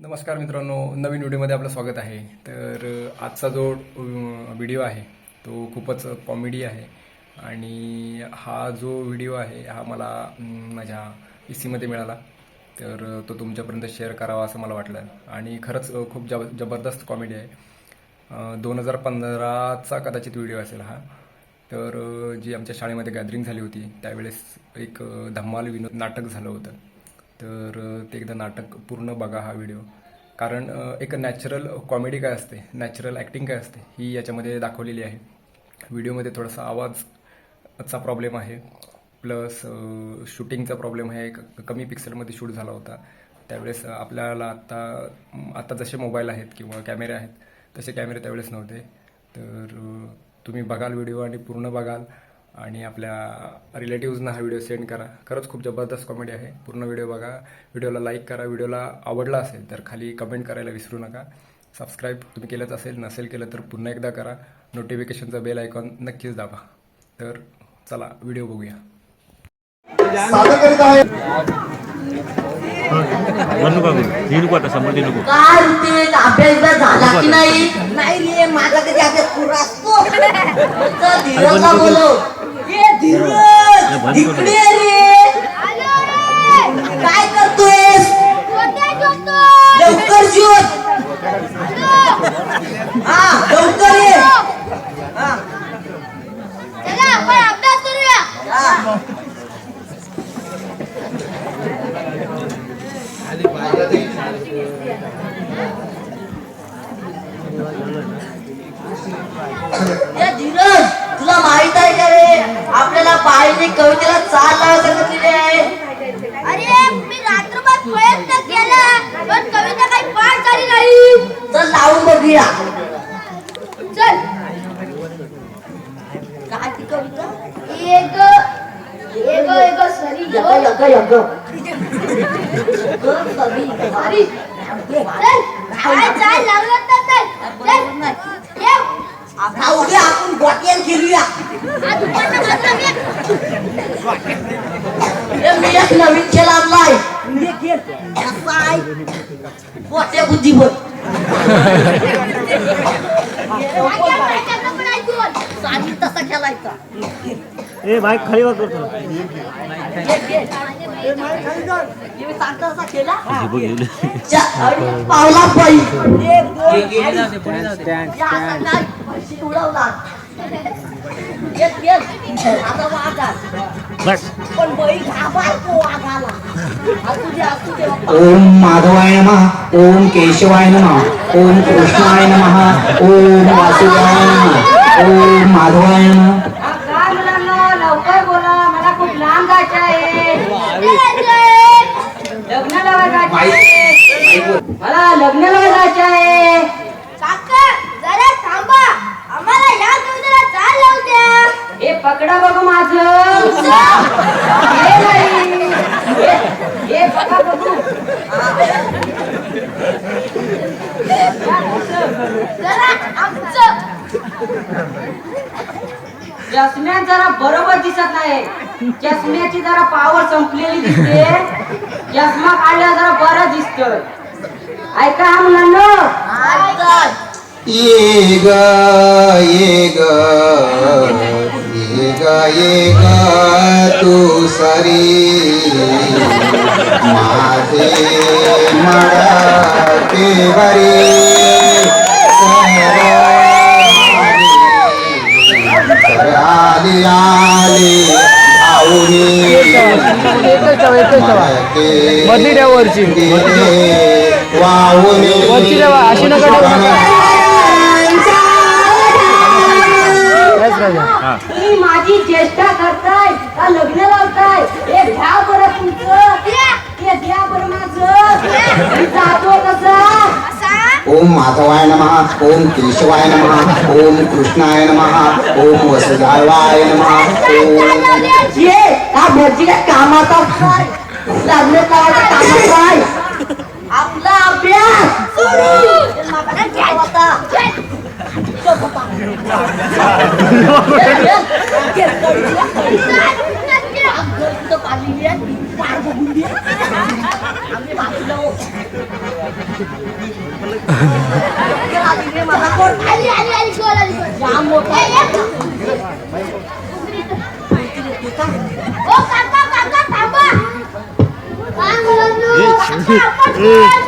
नमस्कार मित्रांनो नवीन व्हिडिओमध्ये आपलं स्वागत आहे. तर आजचा जो व्हिडिओ आहे तो खूपच कॉमेडी आहे. आणि हा जो व्हिडिओ आहे हा मला माझ्या पी सीमध्ये मिळाला. तर तो तुमच्यापर्यंत शेअर करावा असं मला वाटलं. आणि खरंच खूप जब जबरदस्त कॉमेडी आहे. दोन हजार पंधराचा कदाचित व्हिडिओ असेल हा. तर जी आमच्या शाळेमध्ये गॅदरिंग झाली होती त्यावेळेस एक धम्माल विनोद नाटक झालं होतं. तर ते एकदा नाटक पूर्ण बघा हा व्हिडिओ. कारण एक नॅचरल कॉमेडी काय असते? नॅचरल ॲक्टिंग काय असते? ही याच्यामध्ये दाखवलेली आहे. व्हिडिओमध्ये थोडासा आवाजचा प्रॉब्लेम आहे. प्लस शूटिंगचा प्रॉब्लेम आहे. कमी पिक्सलमध्ये शूट झाला होता. त्यावेळेस आपल्याला आत्ता आत्ता जसे मोबाईल आहेत किंवा कॅमेरे आहेत तसे कॅमेरे त्यावेळेस नव्हते. तर तुम्ही बघाल व्हिडिओ आणि पूर्ण बघाल. आणि आपल्या रिलेटिव्हजना हा व्हिडिओ सेंड करा. खरंच खूप जबरदस्त कॉमेडी आहे. पूर्ण व्हिडिओ बघा. व्हिडिओला लाईक करा. व्हिडिओला आवडला असेल तर खाली कमेंट करायला विसरू नका. सबस्क्राईब तुम्ही केलंच असेल नसेल केलं तर पुन्हा एकदा करा. नोटिफिकेशनचा बेल आयकॉन नक्कीच दाबा. तर चला व्हिडिओ बघूया. अभ्यास झाला की नाही? नाही रे माझा कधी अभ्यास असतो तर धीरजला बोलव ये धीरज इकडे ये रे काय करतोयस लवकर शोध हा लवकर ये हा हा. ए धीरज तुला माहीत आहे का रे पाहिजे कवितेला चाल सांगितलेली आहे. अरे मी रात्रभर प्रयत्न केला पण कविता काही पाठ झाली नाही. चल लावून बघूया. चल. काय ती कविता? एक एक एक सरी यग यग यग. यग कवी सरी. चल काय चाल लागलं तर चल. चल. येऊ. आता उद्या आपण गोट्यान खेळूया मी ए, मी एक नवीन खेळ आणलाय तसा खेळायचा. ए बाईक खाली वर करतो पावला उडवला. वाघा बस. पण बैल घाबरतो वाघाला असू दे असू दे बाप्पा. ओम माधवाय नमः ओम केशवाय नमः ओम कृष्णाय नमः ओम वासुदेवाय नमः ओम माधवाय नमः. काय मुलांना लवकर बोला मला खूप लांब जायचं आहे. लग्न लावायला जायचं आहे. मला लग्न लावायला जायचं आहे काका जरा थांबा आम्हाला या कवितेला चाल लावू द्या हे पकडा बघू माझं. हे बघा. बघू चष्म्यात जरा बरोबर दिसत नाही. चष्म्याची जरा पावर संपलेली दिसते. चष्मा काढला जरा बरं दिसत ऐका हा मुलांना. ये ग ये ग. ये ग ये ग तू सरी। माझे वरी सर आली आली मधली वरची. वाहुनी तुम्ही माझी चेष्टा करताय का लग्न लावताय? हे घ्या बरं तुमचं. हे घ्या बरं माझं. जातो कसा ओम माधवाय नमः ओम केशवाय नमः ओम कृष्णाय नमः ओम वसुदेवाय नमः ओम ये का भटजी काय कामाचा काय लग्न करायचं कामाचा आहे. आपला अभ्यास. सुरू मला Oh, kakak, kakak, tambah. Bangun, lu. Apa,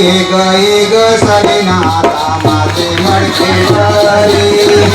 ये ग ये ग सरे नाता माझे मडके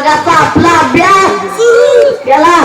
मागाचा आपला अभ्यास. केला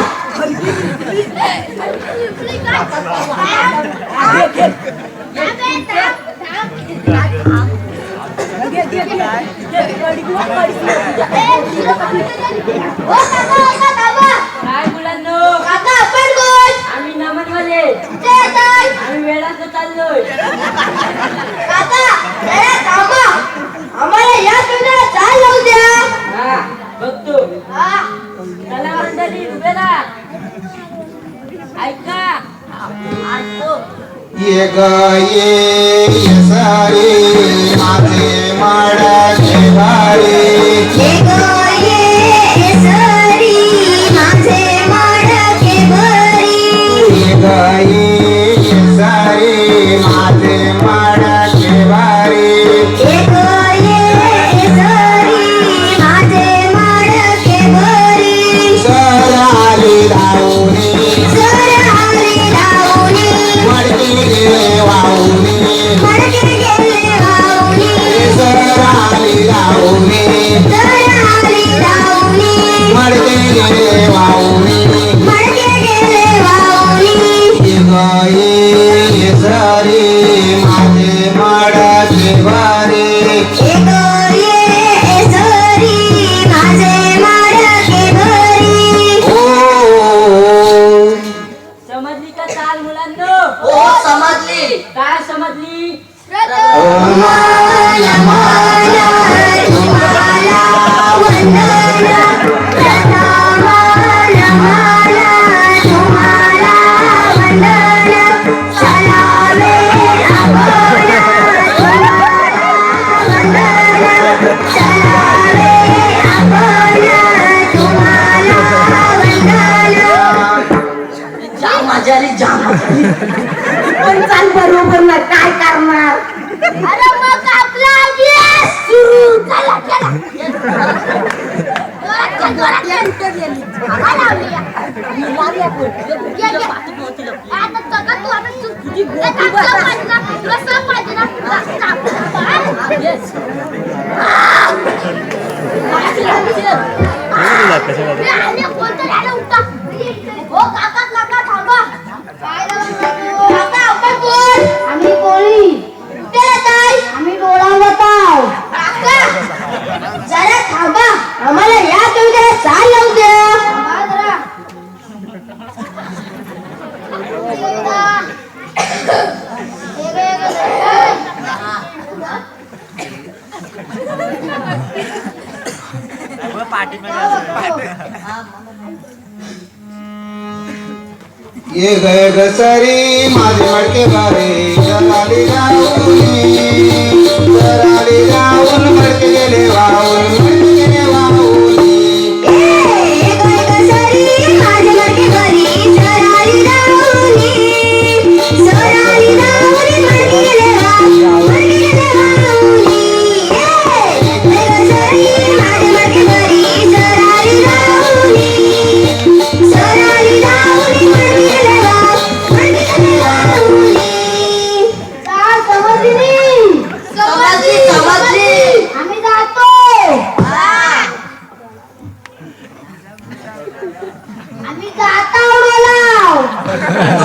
गाये सारे माझे माडा भारे Yeah. Pencan baru pernah kai karmal. Ada makap lagi. Suru kalah kalah. Korakan korakan. Apa lagi ya? Lari aku. Ya ya. Ada kaka tu ada tu. Eh, Jadi gua tu gua. Tak sama je lah. Yes. Ah. सरी माझे मडके बारे आम्ही जाता उडाला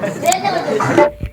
没有那个就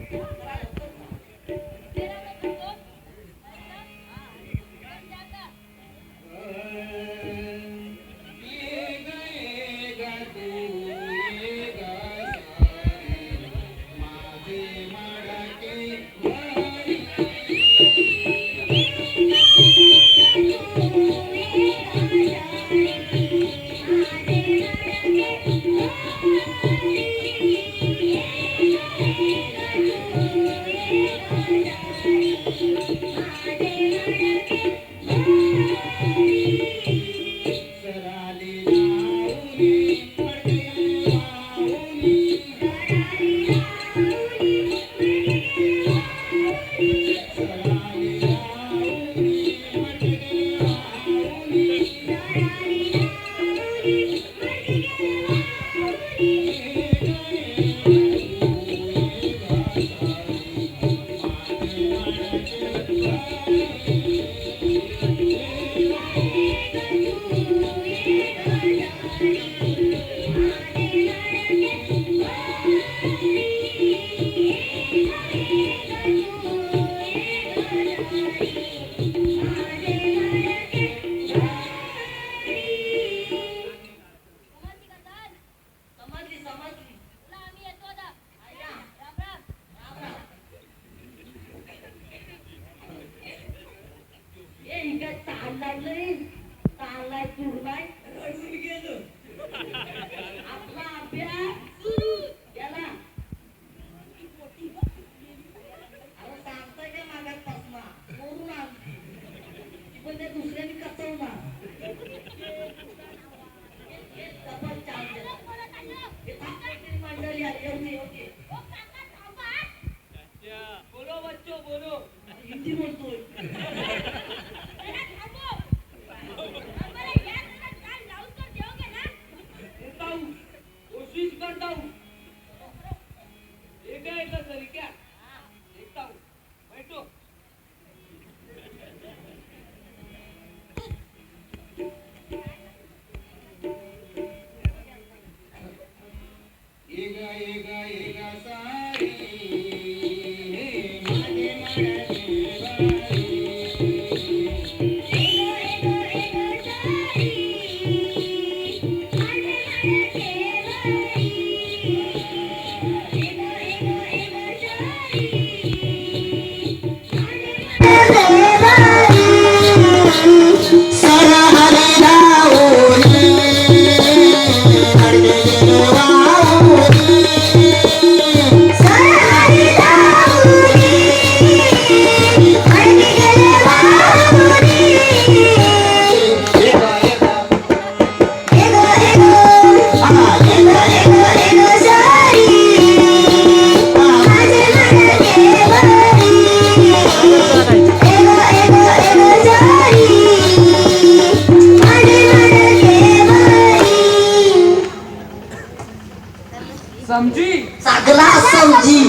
आम्ही वाचलो भाऊजी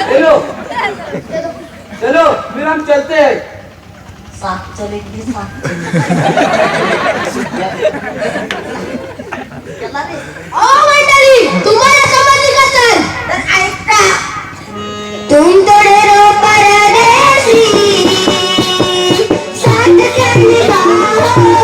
चलो। चलो फिर हम चलते हैं। साथ चलेंगे साथ चला रे। ओ मंडळी तुम्हाला समजली का तर तर ऐका. तुम थोड़े रो परदेसी साथ क्या निभाओगे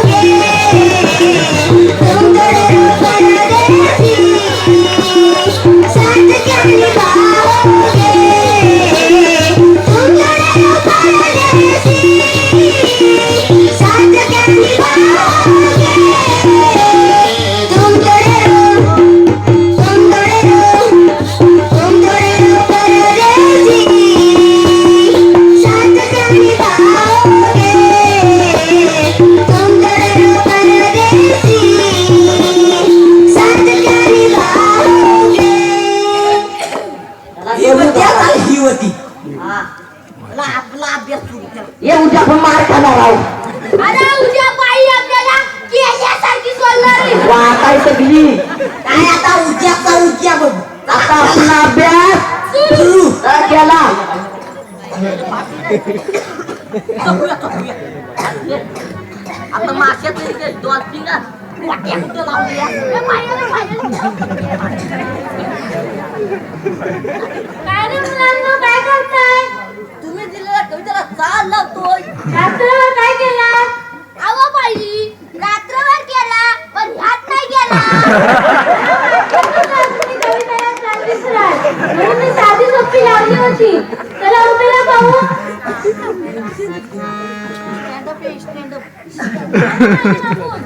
सगळी. काय आता उद्याचा उद्या बघ. आता आपला अभ्यास सुरू. केला आता माश्यात पाहिलं, पाहिलं. काय रे मुलांनो, काय करताय? तुम्ही दिलेल्या कवितेला चाल लावतोय. रात्रभर काय केला? अहो बाई रात्रभर केला पण ह्यात नाही केला तुम्ही कवितेला चाल विसराल. म्हणून मी साधी सोपी लावली होती चला उभेला पाहू Stand up, stand up. ए रे